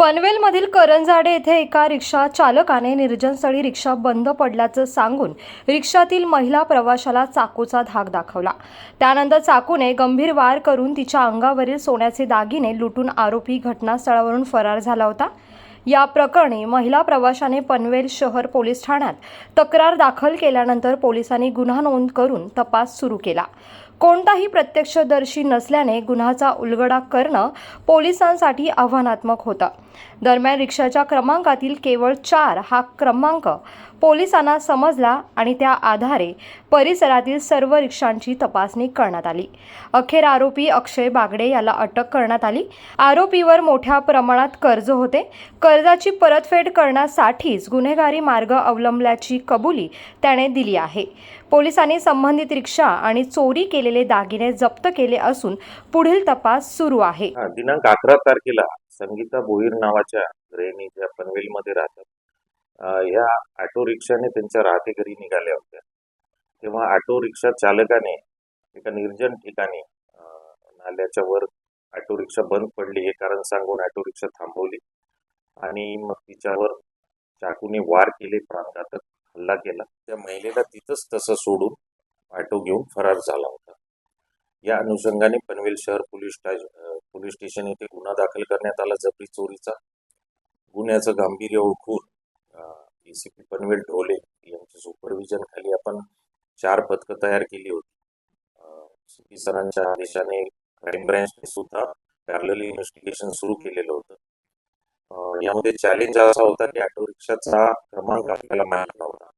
पनवेलमधील करंजाडे येथे एका रिक्षा चालकाने निर्जनस्थळी रिक्षा बंद पडल्याचं सांगून रिक्षातील महिला प्रवाशाला चाकूचा धाक दाखवला. त्यानंतर चाकूने गंभीर वार करून तिच्या अंगावरील सोन्याचे दागिने लुटून आरोपी घटनास्थळावरून फरार झाला होता. या प्रकरणी महिला प्रवाशाने पनवेल शहर पोलीस ठाण्यात तक्रार दाखल केल्यानंतर पोलिसांनी गुन्हा नोंद करून तपास सुरू केला. कोणताही प्रत्यक्षदर्शी नसल्याने गुन्ह्याचा उलगडा करणं पोलिसांसाठी आव्हानात्मक होतं. दरम्यान रिक्षाच्या क्रमांकातील केवळ चार हा क्रमांक पोलिसांना समजला आणि त्या आधारे परिसरातील सर्व रिक्षांची तपासणी करण्यात आली. अखेर आरोपी अक्षय बागडे याला अटक करण्यात आली. आरोपीवर मोठ्या प्रमाणात कर्ज होते. कर्जाची परतफेड करण्यासाठीच गुन्हेगारी मार्ग अवलंबल्याची कबुली त्याने दिली आहे. पोलिसांनी संबंधित रिक्षा आणि चोरी केलेले दागिने जप्त केले असून पुढील तपास सुरू आहे. दिनांक अकरा तारखेला संगीता बोईर नावाच्या गृहिणी ज्या पनवेलमध्ये राहतात या ऑटो रिक्षाने त्यांच्या राहते घरी निघाल्या होत्या. तेव्हा ऑटो रिक्षा चालकाने एका निर्जन ठिकाणी नाल्याच्या वर ऑटो रिक्षा बंद पडली. हे कारण सांगून ऑटो रिक्षा थांबवली आणि मग तिच्यावर चाकूने वार केले प्राणघातक. हल्ला केला. त्या महिलेला तिथंच तसं सोडून ऑटो घेऊन फरार झाला होता. या अनुषंगाने पनवेल शहर पोलीस पोलीस स्टेशन येथे गुन्हा दाखल करण्यात आला. जबरी चोरीचा गुन्ह्याचं गांभीर्य ओळखून पी पनवेल ढोले यांच्या सुपरविजन खाली आपण चार पथकं तयार केली होती. सी पी सरांच्या आदेशाने क्राईम ब्रँचने सुद्धा पॅरल इन्व्हेस्टिगेशन सुरू केलेलं होतं. यामध्ये चॅलेंज असा होता की ऑटो रिक्षाचा क्रमांक आपल्याला माहीत नव्हता.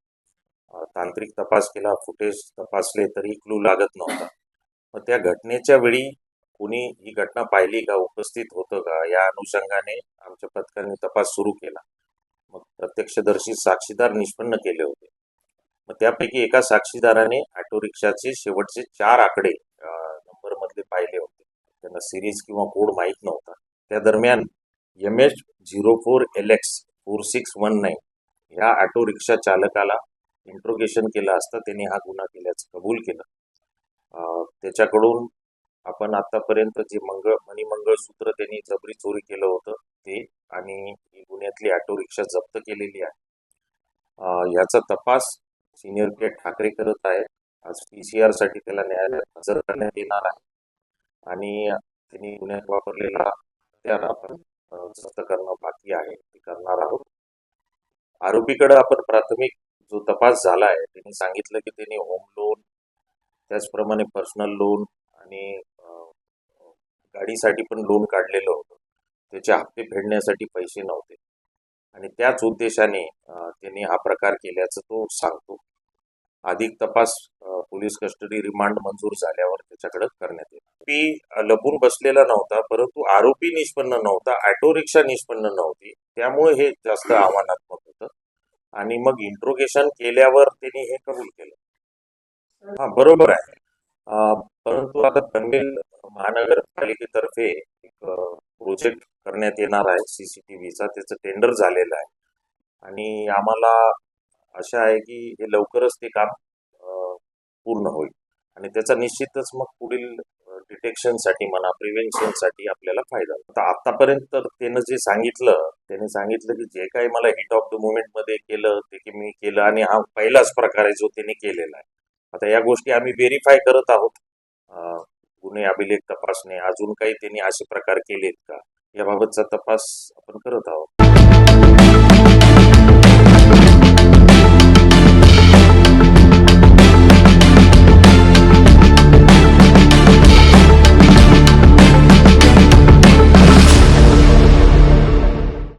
तांत्रिक तपास केला फुटेज तपासले तरी क्लू लागत नव्हता. मग त्या घटनेच्या वेळी कुणी ही घटना पाहिली का उपस्थित होतं का या अनुषंगाने आमच्या पथकाने तपास सुरू केला. मग प्रत्यक्षदर्शी साक्षीदार निष्पन्न केले होते. मग त्यापैकी एका साक्षीदाराने ऑटो रिक्षाचे शेवटचे चार आकडे नंबर मधले पाहिले होते. त्यांना सिरीज किंवा कोड माहीत नव्हता. त्या दरम्यान M H zero four L X four six one nine ह्या ऑटो रिक्षा चालकाला इंट्रोगेशन केलं असता. त्यांनी हा गुन्हा केल्याचं कबूल केलं. त्याच्याकडून आपण आतापर्यंत जे मंगळ मणिमंगळसूत्र त्यांनी जबरी चोरी केलं होतं ते आणि ही गुन्ह्यातली ऑटो रिक्षा जप्त केलेली आहे. याचा तपास सिनियर के ठाकरे करत आहेत. आज पी सी आरसाठी त्याला न्यायालयात हजर करण्यात येणार आहे. आणि त्यांनी गुन्ह्यात वापरलेला आपण जप्त करणं बाकी आहे ते करणार आहोत. आरोपीकडे आपण प्राथमिक जो तपास झाला आहे त्यांनी सांगितलं की त्यांनी होम लोन त्याचप्रमाणे पर्सनल लोन आणि गाडीसाठी पण लोन काढलेलं होतं. त्याचे हप्ते फेडण्यासाठी पैसे नव्हते. आणि त्याच उद्देशाने त्यांनी हा प्रकार केल्याचं तो सांगतो. अधिक तपास पोलीस कस्टडी रिमांड मंजूर झाल्यावर त्याच्याकडे करण्यात येईल. आरोपी लपून बसलेला नव्हता परंतु आरोपी निष्पन्न नव्हता ऑटो रिक्षा निष्पन्न नव्हती त्यामुळे हे जास्त आव्हानात्मक होतं. आणि मग इंट्रोगेशन केल्यावर त्यांनी हे कबूल केलं. हा बरोबर आहे. परंतु आता पनवेल महानगरपालिकेतर्फे एक प्रोजेक्ट करण्यात येणार आहे सीसीटीव्हीचा त्याचं टेंडर झालेलं आहे. आणि आम्हाला आशा आहे की हे लवकरच ते काम पूर्ण होईल. आणि त्याचा निश्चितच मग पुढील डिटेक्शनसाठी म्हणा प्रिव्हेन्शनसाठी आपल्याला फायदा आता आतापर्यंत तर त्यानं जे सांगितलं त्याने सांगितलं की जे काही मला हिट ऑफ द मुवमेंटमध्ये केलं ते की मी केलं आणि हा पहिलाच प्रकार आहे जो त्याने केलेला आहे. आता या गोष्टी आम्ही व्हेरीफाय करत आहोत. गुन्हे अभिलेख तपासणे अजून काही त्यांनी असे प्रकार केलेत का? याबाबतचा तपास आपण करत आहोत.